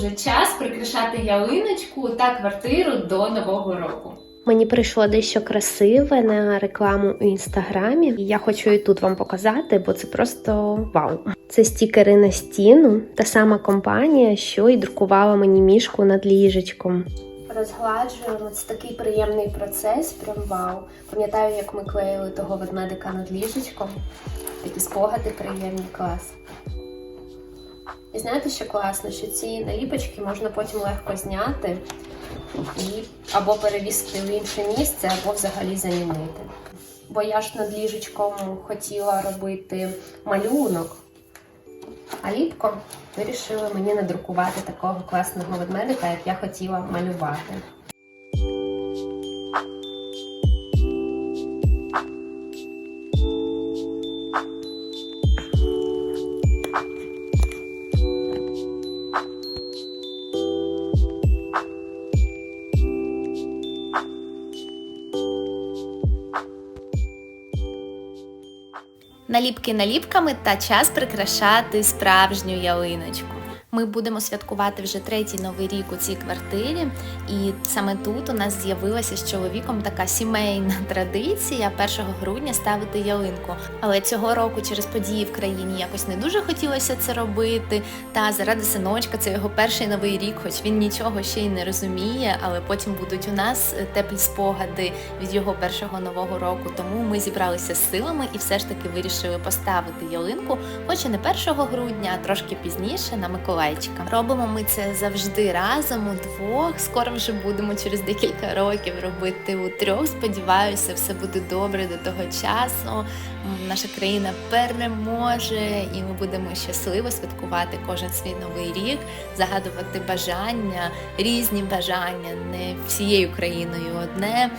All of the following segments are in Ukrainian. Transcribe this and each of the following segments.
уже час прикрашати ялиночку та квартиру до нового року. Мені прийшло дещо красиве на рекламу у інстаграмі, і я хочу і тут вам показати, бо це просто вау. Це стікери на стіну, та сама компанія, що і друкувала мені мішку над ліжечком. Розгладжуємо це такий приємний процес, прям вау. Пам'ятаю, як ми клеїли того ведмедика над ліжечком. Такі спогади приємні клас. І знаєте, що класно, що ці наліпочки можна потім легко зняти і або перевісити в інше місце, або взагалі замінити. Бо я ж над ліжечком хотіла робити малюнок, а ліпко вирішили мені надрукувати такого класного ведмедика, як я хотіла малювати. Наліпки наліпками та час прикрашати справжню ялиночку. Ми будемо святкувати вже третій новий рік у цій квартирі, і саме тут у нас з'явилася з чоловіком така сімейна традиція 1 грудня ставити ялинку. Але цього року через події в країні якось не дуже хотілося це робити. Та заради синочка це його перший новий рік, хоч він нічого ще й не розуміє, але потім будуть у нас теплі спогади від його першого нового року. Тому ми зібралися з силами і все ж таки вирішили поставити ялинку, хоч і не 1 грудня, а трошки пізніше на Миколаївчика. Робимо ми це завжди разом удвох. Скоро вже будемо через декілька років робити у трьох. Сподіваюся, все буде добре до того часу. Наша країна переможе, і ми будемо щасливо святкувати кожен свій новий рік, загадувати бажання, різні бажання, не всією країною одне.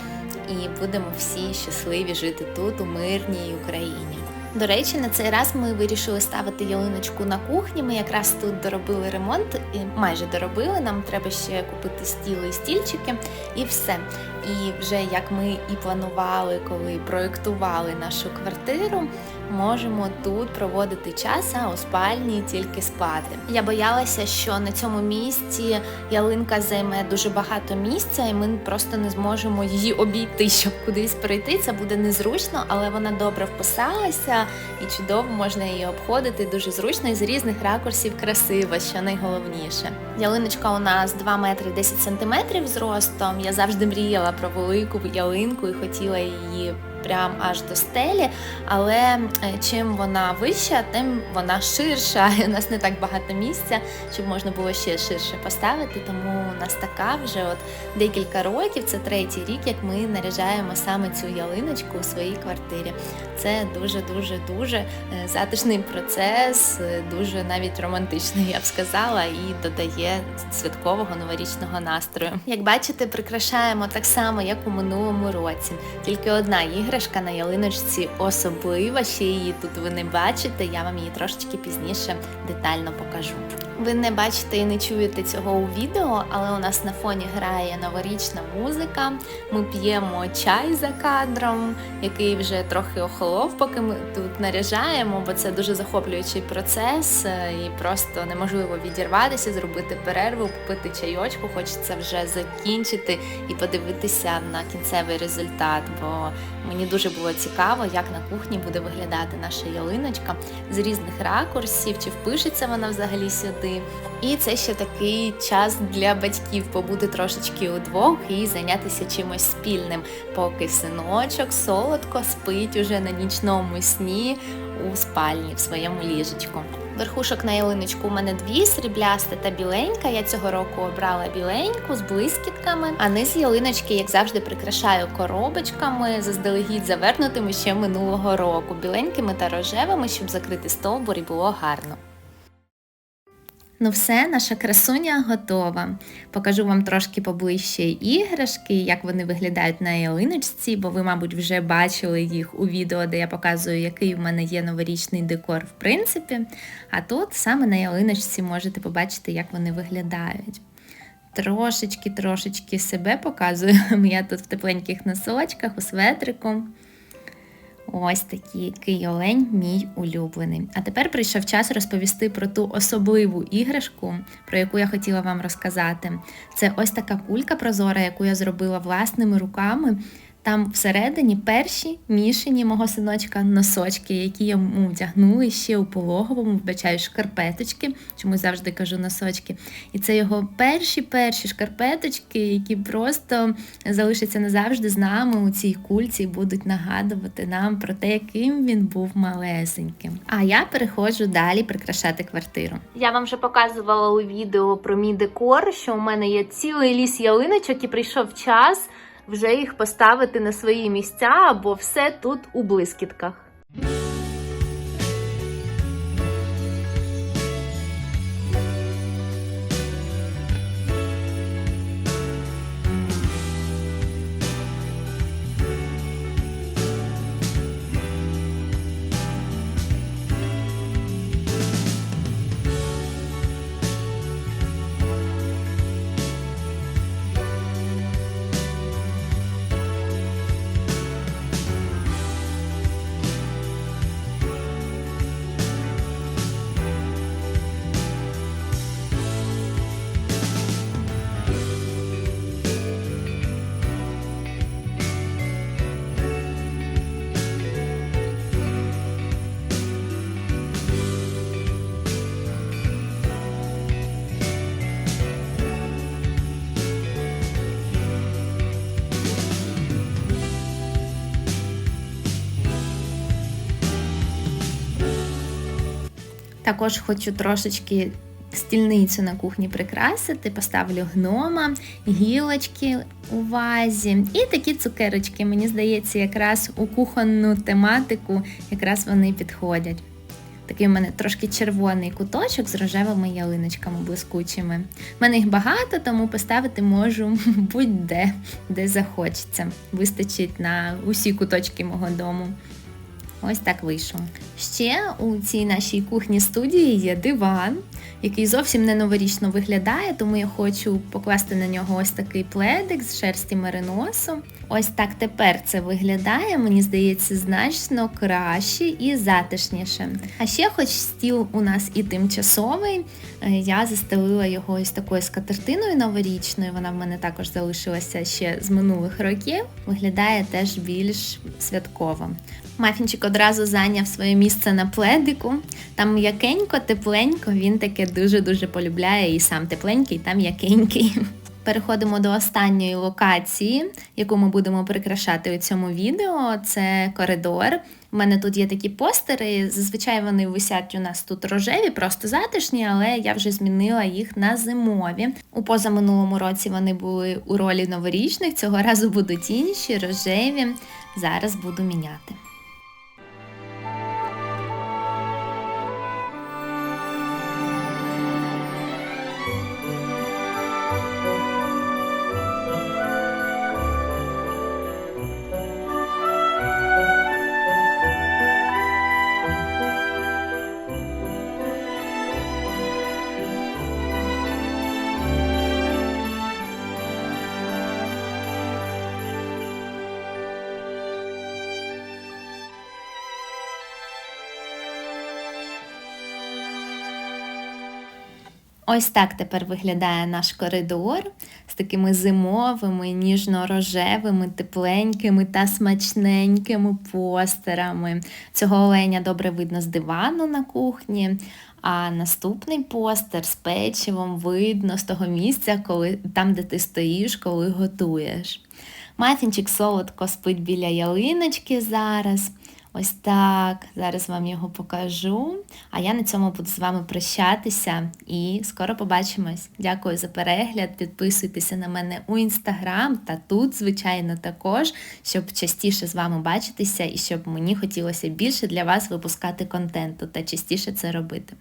І будемо всі щасливі жити тут, у мирній Україні. До речі, на цей раз ми вирішили ставити ялиночку на кухні. Ми якраз тут доробили ремонт, і майже доробили. Нам треба ще купити стіли і стільчики, і все. І вже як ми і планували, коли проєктували нашу квартиру, можемо тут проводити час, а у спальні тільки спати. Я боялася, що на цьому місці ялинка займе дуже багато місця, і ми просто не зможемо її обійти, щоб кудись прийти. Це буде незручно, але вона добре вписалася і чудово можна її обходити дуже зручно і з різних ракурсів красиво, що найголовніше. Ялиночка у нас 2 метри 10 сантиметрів зростом. Я завжди мріяла про велику ялинку і хотіла її. Прям аж до стелі, але е, чим вона вища, тим вона ширша. У нас не так багато місця, щоб можна було ще ширше поставити. Тому у нас така вже от декілька років, це третій рік, як ми наряжаємо саме цю ялиночку у своїй квартирі. Це дуже дуже затишний процес, е, дуже навіть романтичний, я б сказала, і додає святкового новорічного настрою. Як бачите, прикрашаємо так само, як у минулому році. Тільки одна іграшка на ялиночці особлива. Ще її тут ви не бачите. Я вам її трошечки пізніше детально покажу. Ви не бачите і не чуєте цього у відео, але у нас на фоні грає новорічна музика. Ми п'ємо чай за кадром, який вже трохи охолов, поки ми тут наряжаємо, бо це дуже захоплюючий процес, е, і просто неможливо відірватися, зробити перерву, попити чайочку. Хочеться вже закінчити і подивитися на кінцевий результат. Бо мені дуже було цікаво, як на кухні буде виглядати наша ялиночка з різних ракурсів, чи впишеться вона взагалі сюди. І це ще такий час для батьків побути трошечки удвох і зайнятися чимось спільним, поки синочок солодко спить уже на нічному сні у спальні в своєму ліжечку. Верхушок на ялиночку у мене дві срібляста та біленька. Я цього року обрала біленьку з блискітками, а низ ялиночки, як завжди, прикрашаю коробочками, заздалегідь завернутими ще минулого року, біленькими та рожевими, щоб закрити стовбур і було гарно. Ну все, наша красуня готова. Покажу вам трошки поближче іграшки, як вони виглядають на ялиночці, бо ви, мабуть, вже бачили їх у відео, де я показую, який в мене є новорічний декор, в принципі. А тут саме на ялиночці можете побачити, як вони виглядають. Трошечки-трошечки себе показую. Я тут в тепленьких носочках, у светрику. Ось такий кийолень, мій улюблений. А тепер прийшов час розповісти про ту особливу іграшку, про яку я хотіла вам розказати. Це ось така кулька прозора, яку я зробила власними руками. Там всередині перші мішані мого синочка носочки, які йому вдягнули ще у пологовому, вбачаю шкарпеточки, чому завжди кажу носочки. І це його перші перші шкарпеточки, які просто залишаться назавжди з нами у цій кульці і будуть нагадувати нам про те, яким він був малесеньким. А я переходжу далі прикрашати квартиру. Я вам вже показувала у відео про мій декор, що у мене є цілий ліс ялиночок і прийшов час вже їх поставити на свої місця, або все тут у блискітках. Також хочу трошечки стільницю на кухні прикрасити, поставлю гнома, гілочки у вазі і такі цукерочки. Мені здається, якраз у кухонну тематику якраз вони підходять. Такий у мене трошки червоний куточок з рожевими ялиночками блискучими. У мене їх багато, тому поставити можу будь-де, де захочеться. Вистачить на усі куточки мого дому. Ось так вийшло. Ще у цій нашій кухні студії є диван, який зовсім не новорічно виглядає, тому я хочу покласти на нього ось такий пледик з шерсті мериносу. Ось так тепер це виглядає, мені здається, значно краще і затишніше. А ще, хоч стіл у нас і тимчасовий, е, я застелила його ось такою скатертиною новорічною. Вона в мене також залишилася ще з минулих років. Виглядає теж більш святково. Мафінчик одразу зайняв своє місце на пледику. Там м'якенько, тепленько, він таке дуже-дуже полюбляє і сам тепленький, та м'якенький. Переходимо до останньої локації, яку ми будемо прикрашати у цьому відео. Це коридор. У мене тут є такі постери. Зазвичай вони висять у нас тут рожеві, просто затишні, але я вже змінила їх на зимові. У позаминулому році вони були у ролі новорічних. Цього разу будуть інші, рожеві. Зараз буду міняти. Ось так тепер виглядає наш коридор з такими зимовими, ніжно-рожевими, тепленькими та смачненькими постерами. Цього оленя добре видно з дивану на кухні. А наступний постер з печивом видно з того місця, коли там, де ти стоїш, коли готуєш. Мафінчик солодко спить біля ялиночки зараз. Ось так. Зараз вам його покажу. А я на цьому буду з вами прощатися і скоро побачимось. Дякую за перегляд. Підписуйтеся на мене у інстаграм та тут, звичайно, також, щоб частіше з вами бачитися і щоб мені хотілося більше для вас випускати контенту та частіше це робити.